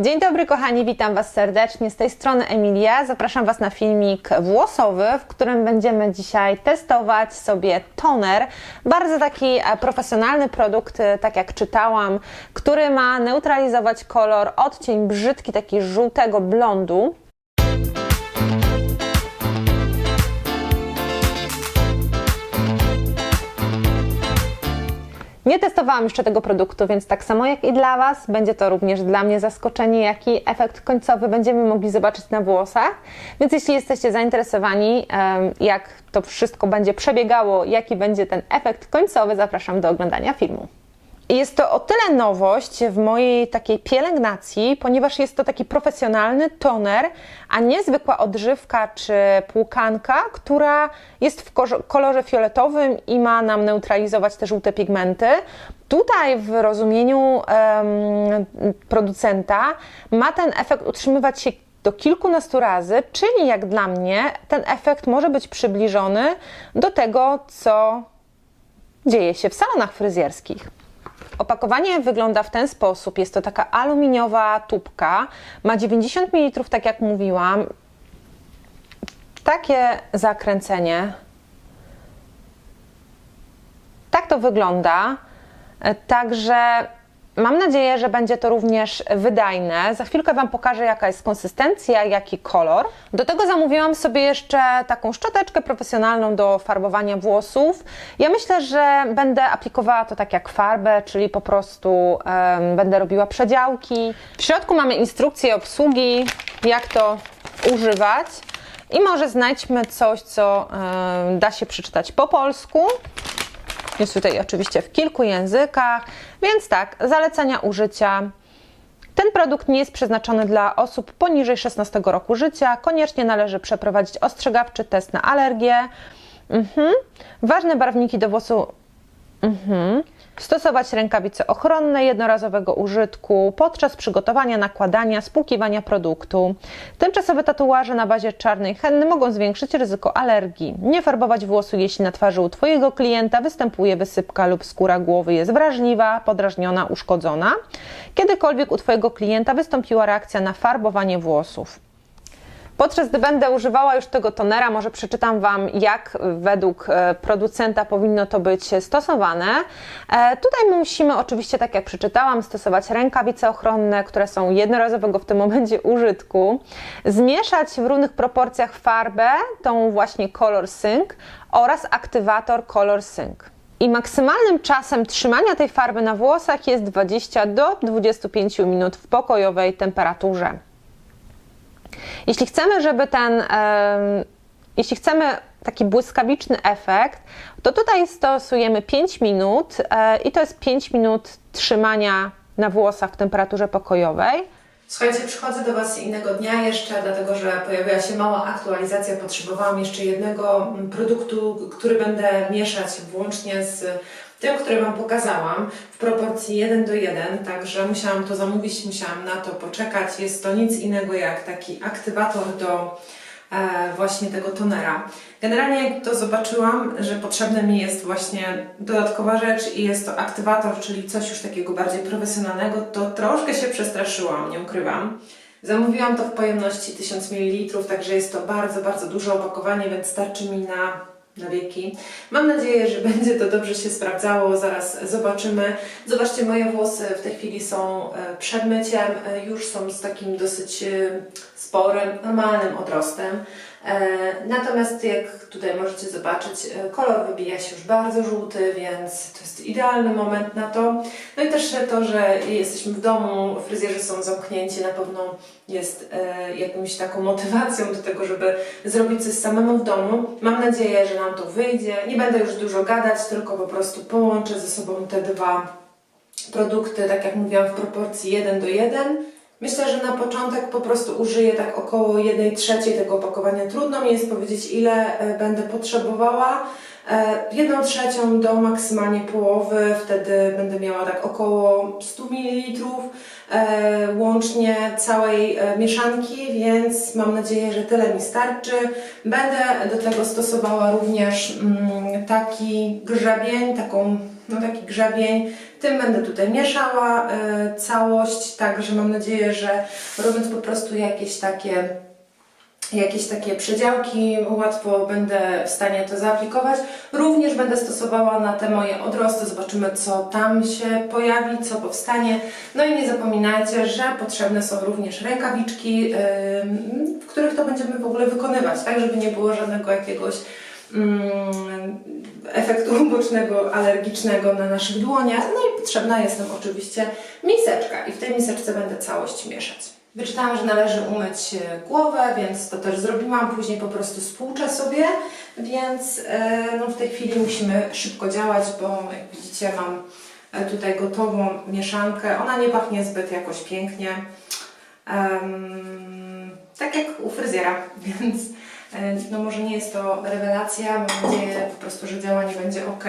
Dzień dobry kochani, witam Was serdecznie. Z tej strony Emilia. Zapraszam Was na filmik włosowy, w którym będziemy dzisiaj testować sobie toner. Bardzo taki e, profesjonalny produkt, e, tak jak czytałam, który ma neutralizować kolor, odcień brzydki, taki żółtego blondu. Nie testowałam jeszcze tego produktu, więc tak samo jak i dla Was, będzie to również dla mnie zaskoczenie, jaki efekt końcowy będziemy mogli zobaczyć na włosach. Więc jeśli jesteście zainteresowani, jak to wszystko będzie przebiegało, jaki będzie ten efekt końcowy, zapraszam do oglądania filmu. Jest to o tyle nowość w mojej takiej pielęgnacji, ponieważ jest to taki profesjonalny toner, a nie zwykła odżywka czy płukanka, która jest w kolorze fioletowym i ma nam neutralizować te żółte pigmenty. Tutaj w rozumieniu producenta ma ten efekt utrzymywać się do kilkunastu razy, czyli jak dla mnie ten efekt może być przybliżony do tego, co dzieje się w salonach fryzjerskich. Opakowanie wygląda w ten sposób. Jest to taka aluminiowa tubka. Ma 90 ml, tak jak mówiłam. Takie zakręcenie. Tak to wygląda. E, Także mam nadzieję, że będzie to również wydajne. Za chwilkę Wam pokażę, jaka jest konsystencja, jaki kolor. Do tego zamówiłam sobie jeszcze taką szczoteczkę profesjonalną do farbowania włosów. Ja myślę, że będę aplikowała to tak jak farbę, czyli po prostu em, będę robiła przedziałki. W środku mamy instrukcję obsługi, jak to używać. I może znajdźmy coś, co em, da się przeczytać po polsku. Jest tutaj oczywiście w kilku językach, więc tak, zalecenia użycia. Ten produkt nie jest przeznaczony dla osób poniżej 16 roku życia. Koniecznie należy przeprowadzić ostrzegawczy test na alergię. Mhm. Ważne barwniki do włosu. Mhm. Stosować rękawice ochronne jednorazowego użytku podczas przygotowania, nakładania, spłukiwania produktu. Tymczasowe tatuaże na bazie czarnej henny mogą zwiększyć ryzyko alergii. Nie farbować włosu, jeśli na twarzy u Twojego klienta występuje wysypka lub skóra głowy jest wrażliwa, podrażniona, uszkodzona. Kiedykolwiek u Twojego klienta wystąpiła reakcja na farbowanie włosów. Podczas gdy będę używała już tego tonera, może przeczytam Wam, jak według e, producenta powinno to być stosowane. E, Tutaj musimy oczywiście, tak jak przeczytałam, stosować rękawice ochronne, które są jednorazowego w tym momencie użytku, zmieszać w równych proporcjach farbę, tą właśnie Color Sync oraz aktywator Color Sync. I maksymalnym czasem trzymania tej farby na włosach jest 20 do 25 minut w pokojowej temperaturze. Jeśli chcemy, żeby ten, jeśli chcemy taki błyskawiczny efekt, to tutaj stosujemy 5 minut e, i to jest 5 minut trzymania na włosach w temperaturze pokojowej. Słuchajcie, przychodzę do Was innego dnia jeszcze, dlatego że pojawiła się mała aktualizacja. Potrzebowałam jeszcze jednego mm, produktu, który będę mieszać włącznie z tym, który Wam pokazałam w proporcji 1 do 1, także musiałam to zamówić, musiałam na to poczekać. Jest to nic innego jak taki aktywator do e, właśnie tego tonera. Generalnie jak to zobaczyłam, że potrzebna mi jest właśnie dodatkowa rzecz i jest to aktywator, czyli coś już takiego bardziej profesjonalnego, to troszkę się przestraszyłam, nie ukrywam. Zamówiłam to w pojemności 1000 ml, także jest to bardzo, bardzo duże opakowanie, więc starczy mi na na wieki. Mam nadzieję, że będzie to dobrze się sprawdzało. Zaraz zobaczymy. Zobaczcie, moje włosy w tej chwili są e, przed myciem. E, Już są z takim dosyć e, sporym, normalnym odrostem. E, Natomiast jak tutaj możecie zobaczyć, e, kolor wybija się już bardzo żółty, więc to jest idealny moment na to. No i też to, że jesteśmy w domu, fryzjerzy są zamknięci, na pewno jest e, jakąś taką motywacją do tego, żeby zrobić coś samemu w domu. Mam nadzieję, że nam to wyjdzie. Nie będę już dużo gadać, tylko po prostu połączę ze sobą te dwa produkty, tak jak mówiłam, w proporcji 1 do 1. Myślę, że na początek po prostu użyję tak około 1 trzeciej tego opakowania. Trudno mi jest powiedzieć, ile e, będę potrzebowała. E, Jedną trzecią do maksymalnie połowy, wtedy będę miała tak około 100 ml e, łącznie całej mieszanki, więc mam nadzieję, że tyle mi starczy. Będę do tego stosowała również mm, taki grzebień, taką no taki grzebień. Tym będę tutaj mieszała e, całość, także mam nadzieję, że robiąc po prostu jakieś takie jakieś takie przedziałki, łatwo będę w stanie to zaaplikować. Również będę stosowała na te moje odrosty, zobaczymy co tam się pojawi, co powstanie. No i nie zapominajcie, że potrzebne są również rękawiczki, w których to będziemy w ogóle wykonywać, tak żeby nie było żadnego jakiegoś efektu ubocznego, alergicznego na naszych dłoniach. No i potrzebna jest nam oczywiście miseczka i w tej miseczce będę całość mieszać. Wyczytałam, że należy umyć e, głowę, więc to też zrobiłam. Później po prostu spłuczę sobie, więc e, no w tej chwili musimy szybko działać, bo jak widzicie mam e, tutaj gotową mieszankę. Ona nie pachnie zbyt jakoś pięknie. Em, tak jak u fryzjera, więc no może nie jest to rewelacja. Mam nadzieję po prostu, że działanie będzie ok.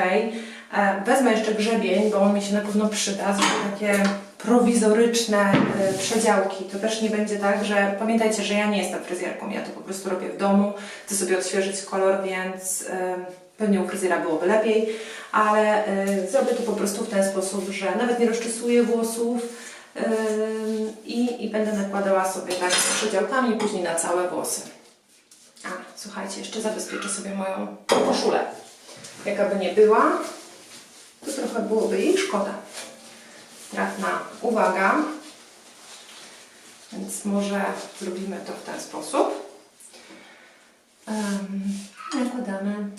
E, Wezmę jeszcze grzebień, bo on mi się na pewno przyda. Zrobię takie prowizoryczne e, przedziałki. To też nie będzie tak, że pamiętajcie, że ja nie jestem fryzjerką, ja to po prostu robię w domu. Chcę sobie odświeżyć kolor, więc e, pewnie u fryzjera byłoby lepiej, ale zrobię to po prostu w ten sposób, że nawet nie rozczesuję włosów i, i będę nakładała sobie tak z przedziałkami później na całe włosy. Słuchajcie, jeszcze zabezpieczę sobie moją koszulę. Jaka by nie była, to trochę byłoby jej szkoda. Trafna uwaga. Więc może zrobimy to w ten sposób. Um, nakładamy.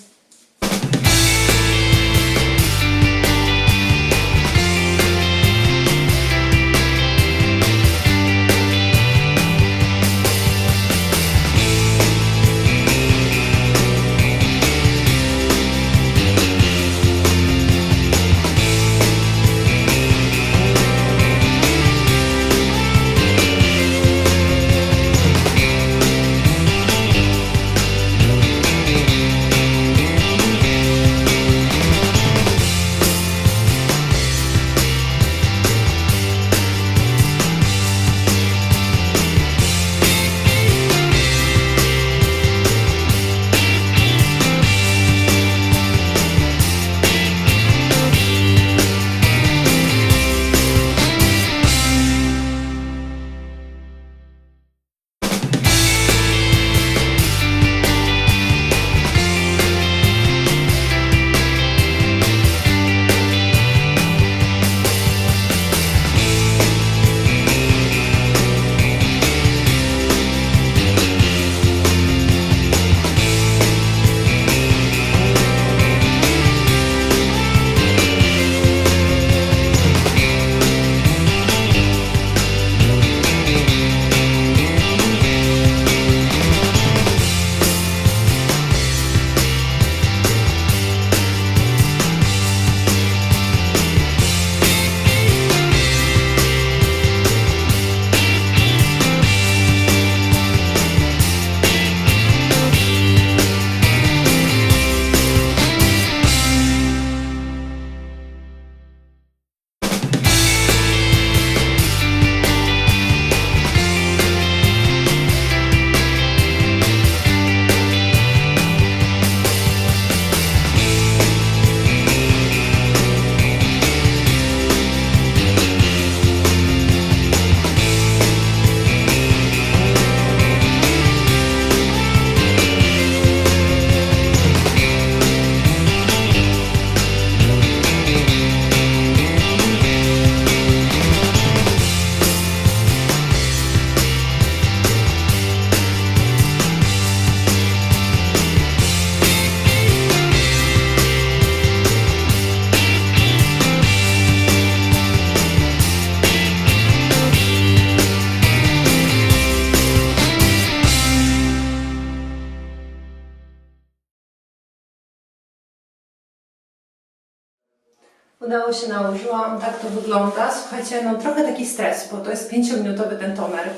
Udało się, nałożyłam, tak to wygląda. Słuchajcie, no trochę taki stres, bo to jest 5-minutowy ten toner,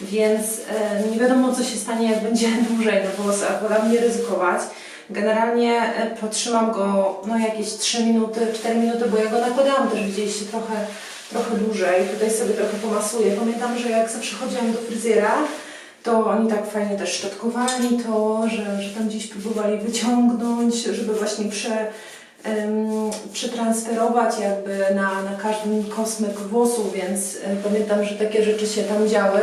więc e, nie wiadomo co się stanie, jak będzie dłużej na włosach, wolałam nie ryzykować. Generalnie e, potrzymam go no jakieś 3 minuty, 4 minuty, bo ja go nakładałam też, widzieliście, trochę, trochę dłużej. Tutaj sobie trochę pomasuję. Pamiętam, że jak zawsze chodziłam do fryzjera, to oni tak fajnie też szczotkowali to, że, że tam gdzieś próbowali wyciągnąć, żeby właśnie prze, przetransferować jakby na, na każdy kosmyk włosów, więc e, pamiętam, że takie rzeczy się tam działy.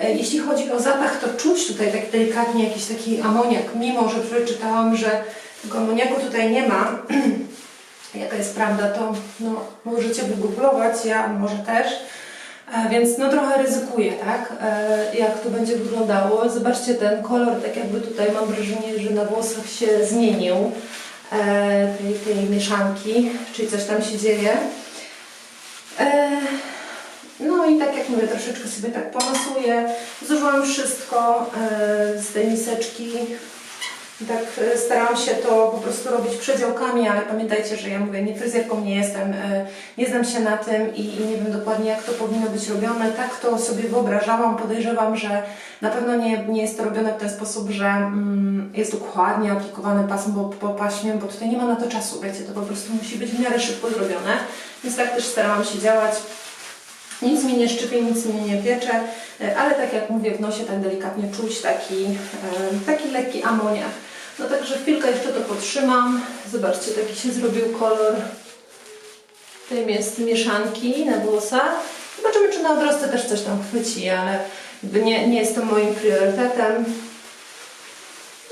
E, Jeśli chodzi o zapach, to czuć tutaj tak delikatnie jakiś taki amoniak, mimo że przeczytałam, że tego amoniaku tutaj nie ma. Jaka jest prawda, to no, możecie wygooglować, ja może też. E, Więc no trochę ryzykuję, tak? Jak to będzie wyglądało. Zobaczcie ten kolor, tak jakby tutaj mam wrażenie, że na włosach się zmienił tej, tej mieszanki, czyli coś tam się dzieje. E, No i tak jak mówię, troszeczkę sobie tak pomasuję. Zużyłam wszystko e, z tej miseczki. Tak e, starałam się to po prostu robić przedziałkami, ale pamiętajcie, że ja mówię, nie fryzjerką nie jestem, e, nie znam się na tym i, i nie wiem dokładnie jak to powinno być robione. Tak to sobie wyobrażałam, podejrzewam, że na pewno nie, nie jest to robione w ten sposób, że mm, jest dokładnie aplikowane pasem po, po paśmie, bo tutaj nie ma na to czasu, wiecie, to po prostu musi być w miarę szybko zrobione. Więc tak też starałam się działać. Nic mi nie szczypie, nic mi nie piecze, e, ale tak jak mówię, w nosie tak delikatnie czuć taki, taki lekki amoniak. No także chwilkę jeszcze to potrzymam. Zobaczcie, taki się zrobił kolor tej jest mieszanki na włosach. Zobaczymy, czy na odrosty też coś tam chwyci, ale nie, nie jest to moim priorytetem.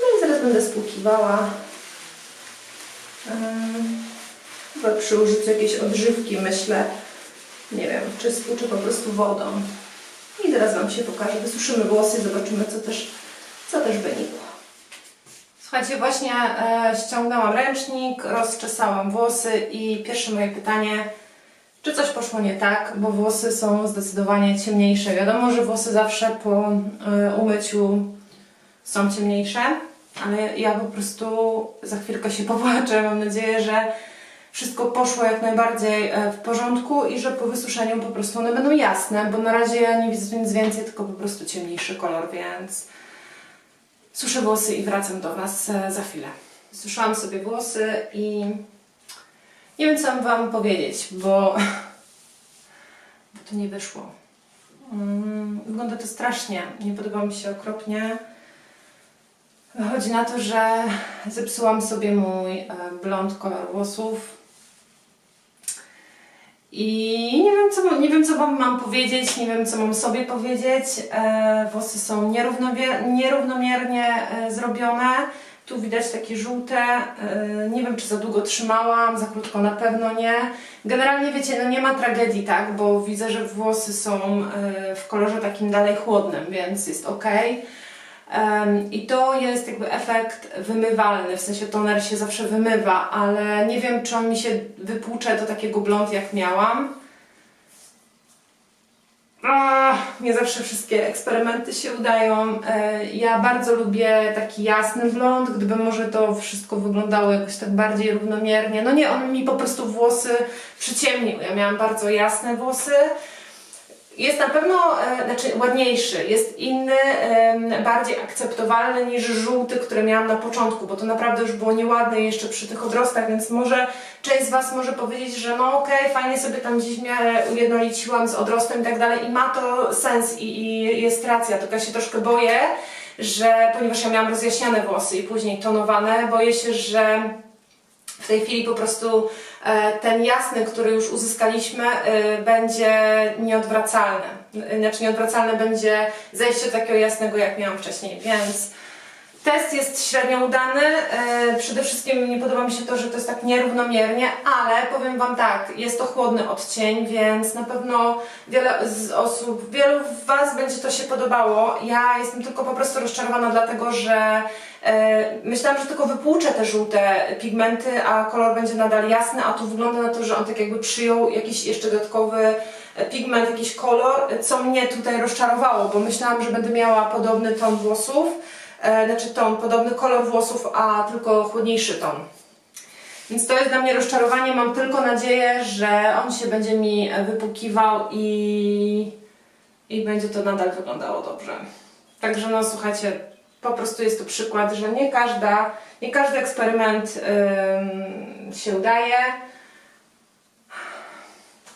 No i zaraz będę spłukiwała. Ym, Chyba przy użyciu jakiejś odżywki, myślę. Nie wiem, czy spłuczę po prostu wodą. I zaraz Wam się pokażę. Wysuszymy włosy zobaczymy, co też, co też wynikło. Słuchajcie, właśnie e, ściągnęłam ręcznik, rozczesałam włosy i pierwsze moje pytanie, czy coś poszło nie tak, bo włosy są zdecydowanie ciemniejsze. Wiadomo, że włosy zawsze po e, umyciu są ciemniejsze, ale ja po prostu za chwilkę się popłaczę. Mam nadzieję, że wszystko poszło jak najbardziej e, w porządku i że po wysuszeniu po prostu one będą jasne, bo na razie ja nie widzę nic więcej, tylko po prostu ciemniejszy kolor, więc suszę włosy i wracam do Was e, za chwilę. Suszyłam sobie włosy i nie wiem co mam Wam powiedzieć, bo, bo to nie wyszło. Mm, Wygląda to strasznie, nie podoba mi się okropnie. Wychodzi na to, że zepsułam sobie mój e, blond kolor włosów. I nie wiem, co, nie wiem, co Wam mam powiedzieć, nie wiem, co mam sobie powiedzieć. E, włosy są nierównomiernie e, zrobione. Tu widać takie żółte. E, nie wiem, czy za długo trzymałam, za krótko na pewno nie. Generalnie wiecie, no nie ma tragedii, tak? Bo widzę, że włosy są e, w kolorze takim dalej chłodnym, więc jest ok. I to jest jakby efekt wymywalny, w sensie toner się zawsze wymywa, ale nie wiem, czy on mi się wypłucze do takiego blond, jak miałam. Ach, nie zawsze wszystkie eksperymenty się udają. E, Ja bardzo lubię taki jasny blond, gdyby może to wszystko wyglądało jakoś tak bardziej równomiernie. No nie, on mi po prostu włosy przyciemnił. Ja miałam bardzo jasne włosy. Jest na pewno, e, znaczy ładniejszy, jest inny, bardziej akceptowalny niż żółty, który miałam na początku, bo to naprawdę już było nieładne jeszcze przy tych odrostach, więc może część z Was może powiedzieć, że no okej, fajnie sobie tam gdzieś w miarę ujednoliciłam z odrostem i tak dalej i ma to sens i, i jest racja, tylko ja się troszkę boję, że ponieważ ja miałam rozjaśniane włosy i później tonowane, boję się, że w tej chwili po prostu ten jasny, który już uzyskaliśmy, e, będzie nieodwracalny. E, Znaczy nieodwracalne będzie zejście takiego jasnego, jak miałam wcześniej, więc test jest średnio udany. E, Przede wszystkim nie podoba mi się to, że to jest tak nierównomiernie, ale powiem Wam tak, jest to chłodny odcień, więc na pewno wiele z osób, wielu z Was będzie to się podobało. Ja jestem tylko po prostu rozczarowana dlatego, że E, Myślałam, że tylko wypłuczę te żółte pigmenty, a kolor będzie nadal jasny, a tu wygląda na to, że on tak jakby przyjął jakiś jeszcze dodatkowy e, pigment, jakiś kolor, co mnie tutaj rozczarowało, bo myślałam, że będę miała podobny ton włosów, e, znaczy ton, podobny kolor włosów, a tylko chłodniejszy ton. Więc to jest dla mnie rozczarowanie. Mam tylko nadzieję, że on się będzie mi wypłukiwał i, i będzie to nadal wyglądało dobrze. Także no słuchajcie, po prostu jest to przykład, że nie każda, nie każdy eksperyment ym, się udaje.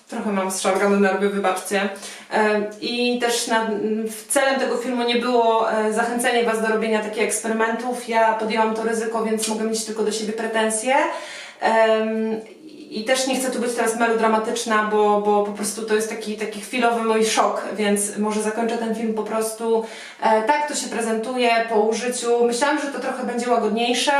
Trochę mam strzałgane nerwy, wybaczcie. E, I też na, celem tego filmu nie było e, zachęcenie Was do robienia takich eksperymentów. Ja podjęłam to ryzyko, więc mogę mieć tylko do siebie pretensje. Em, I też nie chcę tu być teraz melodramatyczna, bo, bo po prostu to jest taki, taki chwilowy mój szok, więc może zakończę ten film po prostu e, tak to się prezentuje po użyciu. Myślałam, że to trochę będzie łagodniejsze,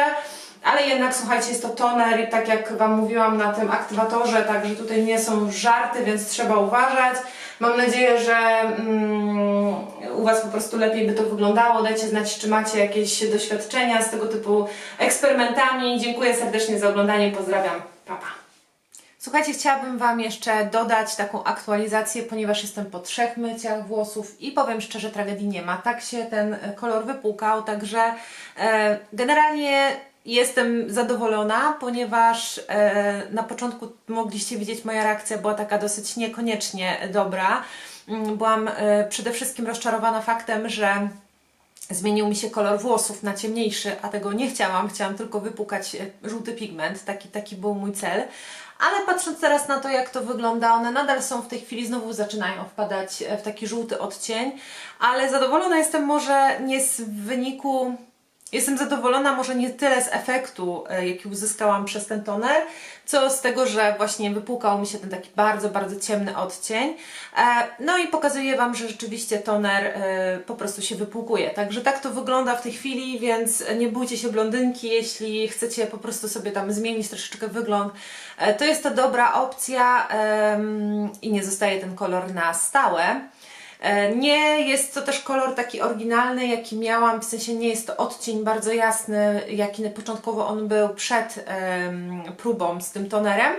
ale jednak słuchajcie, jest to toner i tak jak Wam mówiłam na tym aktywatorze, także tutaj nie są żarty, więc trzeba uważać. Mam nadzieję, że mm, u Was po prostu lepiej by to wyglądało. Dajcie znać, czy macie jakieś doświadczenia z tego typu eksperymentami. Dziękuję serdecznie za oglądanie. Pozdrawiam. Pa, pa. Słuchajcie, chciałabym Wam jeszcze dodać taką aktualizację, ponieważ jestem po trzech myciach włosów i powiem szczerze, tragedii nie ma. Tak się ten kolor wypłukał, także e, generalnie jestem zadowolona, ponieważ e, na początku mogliście widzieć, moja reakcja była taka dosyć niekoniecznie dobra. Mm, Byłam e, przede wszystkim rozczarowana faktem, że zmienił mi się kolor włosów na ciemniejszy, a tego nie chciałam. Chciałam tylko wypukać e, żółty pigment, taki, taki był mój cel. Ale patrząc teraz na to, jak to wygląda, one nadal są w tej chwili, znowu zaczynają wpadać w taki żółty odcień, ale zadowolona jestem może nie z wyniku Jestem zadowolona może nie tyle z efektu, e, jaki uzyskałam przez ten toner, co z tego, że właśnie wypłukał mi się ten taki bardzo, bardzo ciemny odcień. E, No i pokazuję Wam, że rzeczywiście toner e, po prostu się wypłukuje. Także tak to wygląda w tej chwili, więc nie bójcie się blondynki, jeśli chcecie po prostu sobie tam zmienić troszeczkę wygląd. To jest to dobra opcja i nie zostaje ten kolor na stałe. E, Nie jest to też kolor taki oryginalny, jaki miałam, w sensie nie jest to odcień bardzo jasny, jaki początkowo on był przed próbą z tym tonerem,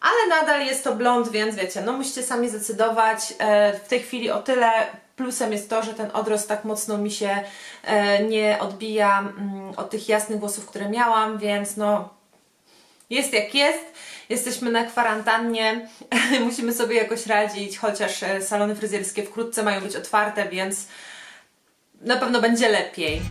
ale nadal jest to blond, więc wiecie, no musicie sami zdecydować. E, W tej chwili o tyle plusem jest to, że ten odrost tak mocno mi się e, nie odbija mm, od tych jasnych włosów, które miałam, więc no jest jak jest. Jesteśmy na kwarantannie, musimy sobie jakoś radzić, chociaż e, salony fryzjerskie wkrótce mają być otwarte, więc na pewno będzie lepiej.